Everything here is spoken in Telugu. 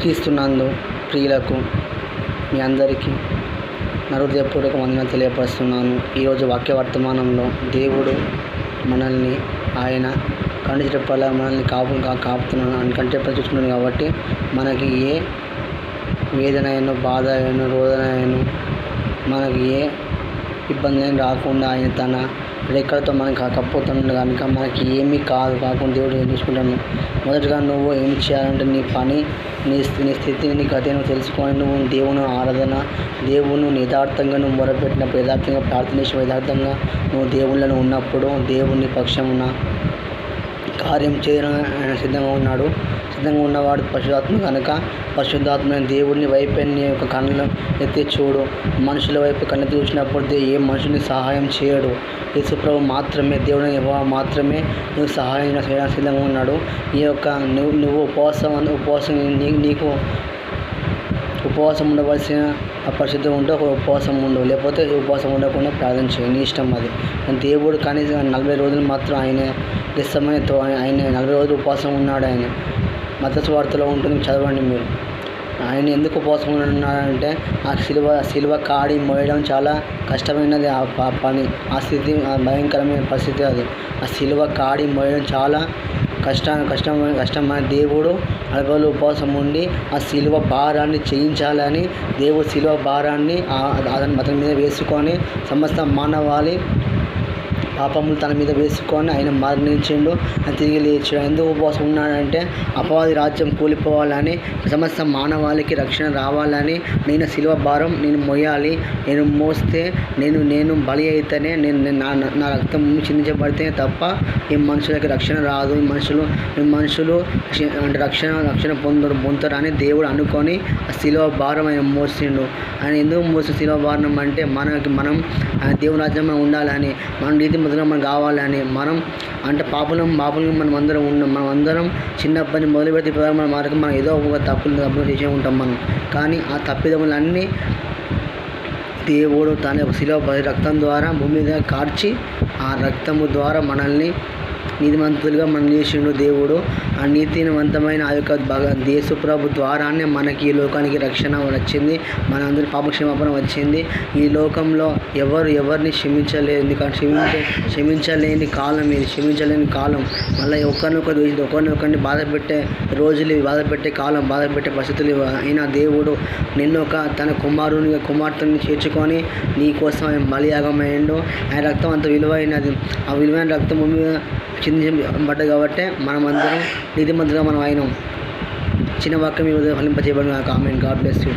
క్రీస్తునందు ప్రియులకు మీ అందరికీ నరుదయపూర్వక వందన తెలియపరుస్తున్నాను. ఈరోజు వాక్య వర్తమానంలో దేవుడు మనల్ని ఆయన కంటి చెప్పాల మనల్ని కాపు కాపుతున్నాను అని కంటి చూస్తున్నాను కాబట్టి మనకి ఏ వేదన అయినా బాధ అయినా రోదన అయినా మనకి ఏ ఇబ్బంది రాకుండా ఆయన తన రెక్కలతో మనకి కప్పుతున్నాడు కనుక మనకి ఏమీ కాదు కాకుండా దేవుడు ఏం చూసుకుంటాను మొదటగా నువ్వు ఏం చేయాలంటే నీ పని నీ నీ స్థితిని నీ గతి తెలుసుకొని నువ్వు దేవుని ఆరాధన దేవుని యథార్థంగా నువ్వు మొరపెట్టినప్పుడు యథార్థంగా ప్రార్థన చేసిన యథార్థంగా నువ్వు దేవుళ్ళను ఉన్నప్పుడు దేవుని పక్షమున కార్యం చేయడం ఆయన సిద్ధంగా ఉన్నాడు. సిద్ధంగా ఉన్నవాడు పశుధాత్మ కనుక పరిశుద్ధాత్మైన దేవుడిని వైపే నీ యొక్క కళ్ళు ఎత్తి చూడు. మనుషుల వైపు కన్ను చూసినప్పుడు ఏ మనుషుని సహాయం చేయడు. యేసుప్రభు మాత్రమే దేవుడిని మాత్రమే నువ్వు సహాయం చేయడానికి సిద్ధంగా ఉన్నాడు. ఈ యొక్క నువ్వు నువ్వు ఉపవాసం ఉపవాసం నీ నీకు ఉపవాసం ఉండవలసిన పరిస్థితి ఉంటే ఒక ఉపవాసం ఉండు. లేకపోతే ఉపవాసం ఉండకుండా ప్రార్థన చేయి. నీ ఇష్టం అది. దేవుడు కనీసం నలభై రోజులు మాత్రం ఆయన నిస్సమయంతో ఆయన నలభై రోజులు ఉపవాసం ఉన్నాడు ఆయన. మద్దతు వార్తలో ఉంటుంది చదవండి మీరు. ఆయన ఎందుకు ఉపవాసం ఉన్నాడంటే ఆ సిలువ సిలువ కాడి మోయడం చాలా కష్టమైనది. ఆ ప- పని ఆ స్థితి ఆ భయంకరమైన పరిస్థితి అది. ఆ సిలువ కాడి మోయడం చాలా కష్టం కష్టమైన కష్టమైన దేవుడు నలభై రోజులు ఉపవాసం ఉండి ఆ శిలువ భారాన్ని చేయించాలని దేవుడు శిలువ భారాన్ని అతని అతని మీద వేసుకొని సమస్త మానవాళి పాపములు తన మీద వేసుకొని ఆయన మరణించిండు. ఆయన తిరిగి లేచాడు ఎందుకు ఉపవాసం ఉన్నాడంటే అపవాది రాజ్యం కూలిపోవాలని సమస్త మానవాళికి రక్షణ రావాలని నేను శిలువ భారం నేను మొయ్యాలి నేను మోస్తే నేను నేను బలి అయితేనే నేను నా నా రక్తం చిందించబడితేనే తప్ప ఈ మనుషులకి రక్షణ రాదు. ఈ మనుషులు ఈ మనుషులు అంటే రక్షణ రక్షణ పొందరు పొందుతారని దేవుడు అనుకొని ఆ శిలువ భారం ఆయన మోసిండు. ఆయన ఎందుకు మోసి శిలువ భారం అంటే మనకి మనం దేవుని రాజ్యంలో ఉండాలని మనం నీతి మొదలు మనం కావాలని మనం అంటే పాపులం పాపులం మనం అందరం ఉన్నాం మనం అందరం చిన్నప్పటి నుంచి మొదలు పెడితే మన మార్గం మనం ఏదో ఒక తప్పులు తప్పులు చేసే ఉంటాం మనం. కానీ ఆ తప్పిదములన్నీ దేవుడు తన ఒక శిలో రక్తం ద్వారా భూమి మీద కార్చి ఆ రక్తము ద్వారా మనల్ని నీతిమంతులుగా మనం చేసిండు దేవుడు. ఆ నీతివంతమైన ఆ యొక్క భగ దేశప్రభు ద్వారానే మనకి ఈ లోకానికి రక్షణ వచ్చింది. మన అందరి పాపక్షమాపణ వచ్చింది. ఈ లోకంలో ఎవరు ఎవరిని క్షమించలేదు ఎందుకంటే క్షమించ క్షమించలేని కాలం ఇది. క్షమించలేని కాలం. మళ్ళీ ఒకరినొకరు దూషించి ఒకరినొకరిని బాధ పెట్టే రోజులు బాధ పెట్టే కాలం బాధ పెట్టే పరిస్థితులు అయినా దేవుడు నిన్ను ఒక తన కుమారుని కుమార్తెని చేర్చుకొని నీ కోసం ఆయన బలియాగమైండు ఆయన రక్తం అంత విలువైనది. ఆ విలువైన రక్తం మీద చిందించబడ్డ కాబట్టి మనం అందరం నీతిమంతులుగా మనం అయినాం. చిన్న వాక్యం ఈ ఫలింపజేయబడిన కామెంట్ గాడ్ బ్లెస్ యూ.